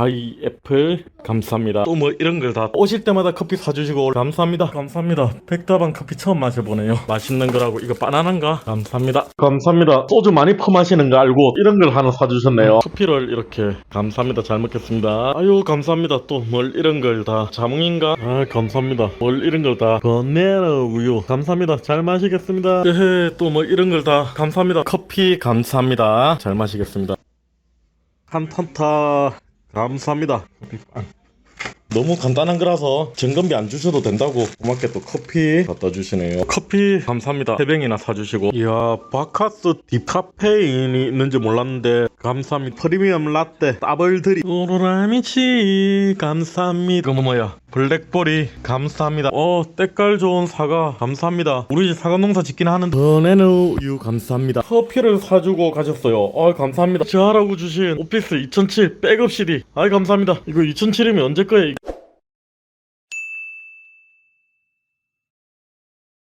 하이 애플 감사합니다. 또 뭐 이런 걸 다 오실 때마다 커피 사주시고 감사합니다. 감사합니다. 백다방 커피 처음 마셔보네요. 맛있는 거라고 이거 바나나인가? 감사합니다. 감사합니다. 소주 많이 퍼마시는 거 알고 이런 걸 하나 사주셨네요. 커피를 이렇게 감사합니다. 잘 먹겠습니다. 아유 감사합니다. 또 뭘 이런 걸 다 자몽인가? 아 감사합니다. 뭘 이런 걸 다 버네러 우유 감사합니다. 잘 마시겠습니다. 에헤 또 뭐 이런 걸 다 감사합니다. 커피 감사합니다. 잘 마시겠습니다. 한탄타 감사합니다. 너무 간단한 거라서 점검비 안 주셔도 된다고 고맙게 또 커피 갖다 주시네요. 커피 감사합니다. 세 병이나 사주시고 이야 바카스 디카페인이 있는지 몰랐는데 감사합니다. 프리미엄 라떼 더블드리 오로라미치 감사합니다. 이거 뭐야 블랙보리 감사합니다. 어 때깔 좋은 사과 감사합니다. 우리 집 사과 농사 짓긴 하는데 버네너 우유 감사합니다. 커피를 사주고 가셨어요. 아 감사합니다. 저하라고 주신 오피스 2007 백업 CD 아 감사합니다. 이거 2007이면 언제 거예요?